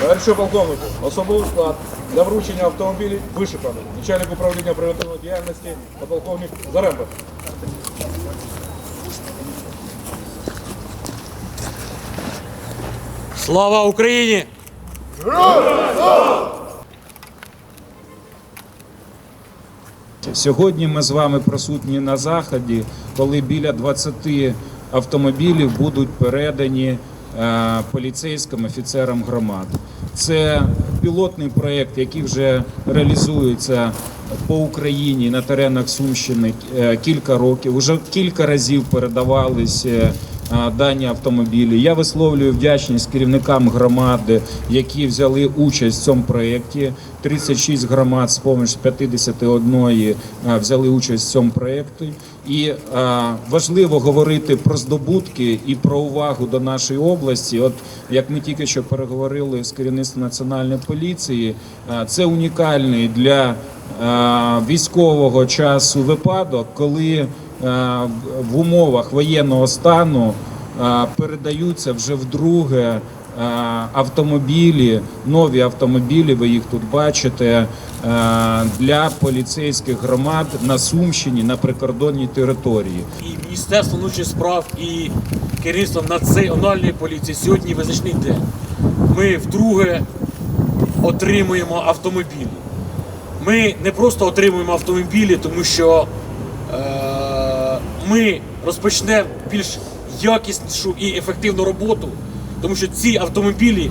Товаришу полковнику, особовий склад для вручення автомобілів вишукано. Начальник управління оперативної діяльності полковник Заремба. Слава Україні! Сьогодні ми з вами присутні на заході, коли біля 20 автомобілів будуть передані поліцейським офіцерам громад. Це пілотний проєкт, який вже реалізується по Україні на теренах Сумщини е, кілька років. Уже кілька разів передавалися е, дані автомобілі. Я висловлюю вдячність керівникам громади, які взяли участь в цьому проєкті. 36 громад з поміж 51 а, взяли участь в цьому проєкті. І важливо говорити про здобутки і про увагу до нашої області. От як ми тільки що переговорили з керівництвом національної поліції, це унікальний для військового часу випадок, коли в- в умовах воєнного стану передаються вже вдруге автомобілі, нові автомобілі, ви їх тут бачите, для поліцейських громад на Сумщині на прикордонній території. І Міністерство внутрішніх справ, і керівництво національної поліції сьогодні визначний день. Ми вдруге отримуємо автомобілі. Ми не просто отримуємо автомобілі, тому що е, ми розпочнемо більш якіснішу і ефективну роботу, тому що ці автомобілі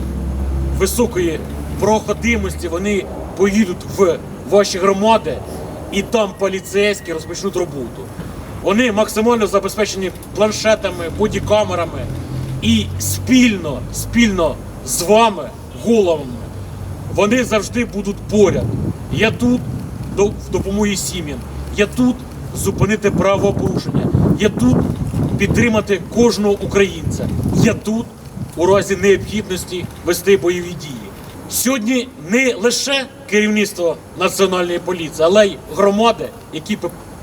високої проходимості вони поїдуть в ваші громади і там поліцейські розпочнуть роботу. Вони максимально забезпечені планшетами, бодікамерами і спільно, спільно з вами, головами, вони завжди будуть поряд. Я тут до, в допомогі сім'ям. Я тут зупинити правопорушення. Я тут підтримати кожного українця. Я тут у разі необхідності вести бойові дії. Сьогодні не лише керівництво національної поліції, але й громади, які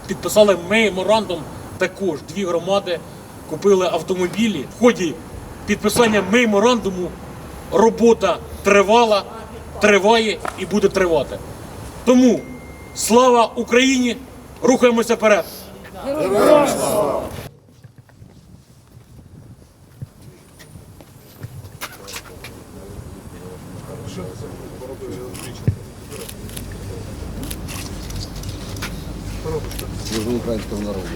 підписали меморандум. Також дві громади купили автомобілі. В ході підписання меморандуму робота тривала, триває і буде тривати. Тому слава Україні! Рухаємося вперед! Служу українському народу.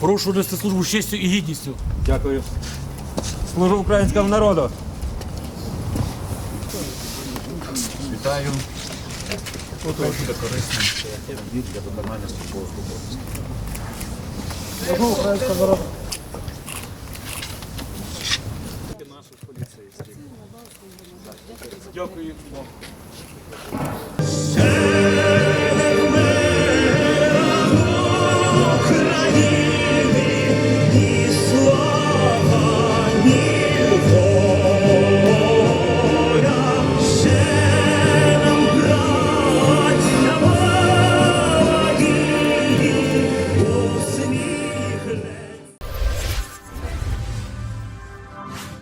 Прошу нести службу з честю і гідністю. Дякую. Служу українському народу. Вітаю. Дякую вам.